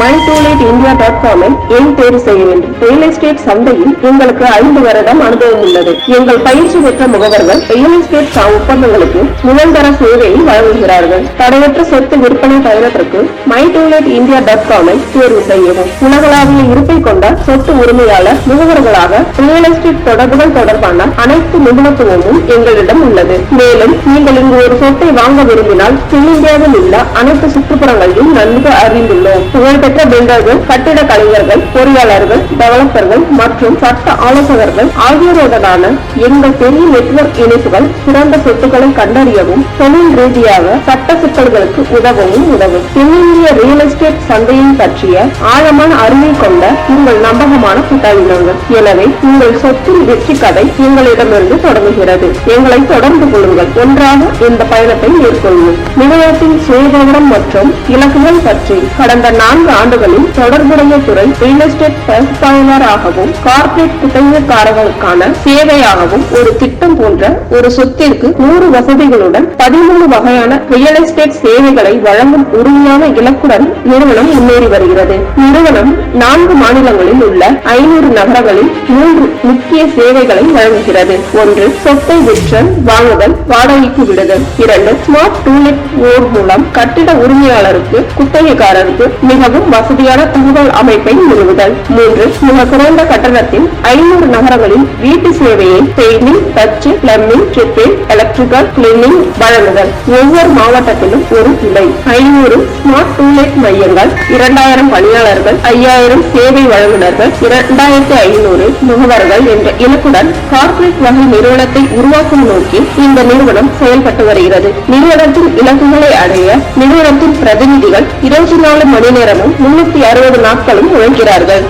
My to let India dot காமை என் தேர்வு செய்ய வேண்டும். ரியல் எஸ்டேட் சந்தையில் எங்களுக்கு ஐந்து வருடம் அனுபவம் உள்ளது. எங்கள் பயிற்சி பெற்ற முகவர்கள் ரியல் எஸ்டேட் ஒப்பந்தங்களுக்கு முதல்தர சேவையை வழங்குகிறார்கள். தடையற்ற சொத்து விற்பனை பயணத்திற்கு மை இந்தியா டாட் காமை தேர்வு செய்யவும். உலகளாவிய இருப்பை கொண்ட சொத்து உரிமையாளர் முகவர்களாக ரியல் எஸ்டேட் தொடர்புகள் தொடர்பான அனைத்து நிபுணத்துவமும் எங்களிடம் உள்ளது. மேலும் நீங்கள் இங்கு ஒரு சொத்தை வாங்க விரும்பினால் தென்னிந்தியாவில் உள்ள அனைத்து சுற்றுப்புறங்களையும் நன்கு அறிந்துள்ளோம். புகழ்பெற்ற பில்டர்கள் கட்டிட கலைஞர்கள் பொறியாளர்கள் டெவலப்பர்கள் மற்றும் சட்ட ஆலோசகர்கள் ஆகியோருடனான எங்கள் பெரிய நெட்வொர்க் இணைப்புகள் சிறந்த சொத்துக்களை கண்டறியவும் தொழில் ரீதியாக சட்ட சிக்கல்களுக்கு உதவவும் உதவும். தென்னிந்திய ரியல் எஸ்டேட் சந்தையை பற்றிய ஆழமான அறிவை கொண்ட உங்கள் நம்பகமான புத்தகங்கள் எனவே உங்கள் சொத்தின் வெற்றி கதை எங்களிடமிருந்து தொடங்குகிறது. எங்களை தொடர்பு கொள்ளுங்கள். ஒன்றாக இந்த பயணத்தை மேற்கொள்வோம். நிறுவனத்தின் சுயவிவரம் மற்றும் இலக்குகள் பற்றி கடந்த நான்கு ஆண்டுகளில் தொடர்புடைய துறை ரியல் எஸ்டேட் பகுப்பாய்வாளராகவும் கார்ப்பரேட் குத்தகைக்காரர்களுக்கான சேவையாகவும் ஒரு திட்டம் போன்ற ஒரு சொத்திற்கு நூறு வசதிகளுடன் பதிமூணு வகையான ரியல் எஸ்டேட் சேவைகளை வழங்கும் உறுதியான இலக்குடன் நிறுவனம் முன்னேறி வருகிறது. நிறுவனம் நான்கு மாநிலங்களில் உள்ள ஐநூறு நகரங்களில் மூன்று முக்கிய சேவைகளை வழங்குகிறது. ஒன்று சொத்தை விற்றல் வாங்குதல் வாடகைக்கு விடுதல். இரண்டு ஸ்மார்ட் டூலெட் ஓர் மூலம் கட்டிட உரிமையாளருக்கு குத்தகைக்காரருக்கு மிகவும் வசதியான தகவல் அமைப்பை நிறுவுதல். மூன்று மிக குறைந்த கட்டணத்தில் ஐநூறு நகரங்களில் வீட்டு சேவையை painting touch plumbing tripping electrical cleaning வழங்குதல். ஒவ்வொரு மாவட்டத்திலும் ஒரு கிளை ஐநூறு ஸ்மார்ட் டூலேட் மையங்கள் இரண்டாயிரம் பணியாளர்கள் ஐயாயிரம் சேவை வழங்குனர்கள் இரண்டாயிரத்தி ஐநூறு முகவர்கள் என்ற இலக்குடன் கார்ப்பரேட் வகை நிறுவனத்தை உருவாக்கும் நோக்கி இந்த நிறுவனம் செயல்பட்டு வருகிறது. நிறுவனத்தின் இலக்குகளை அடைய நிறுவனத்தின் பிரதிநிதிகள் இருபத்தி நாலு மணி நேரமும் முன்னூத்தி அறுபது நாட்களும் உழைக்கிறார்கள்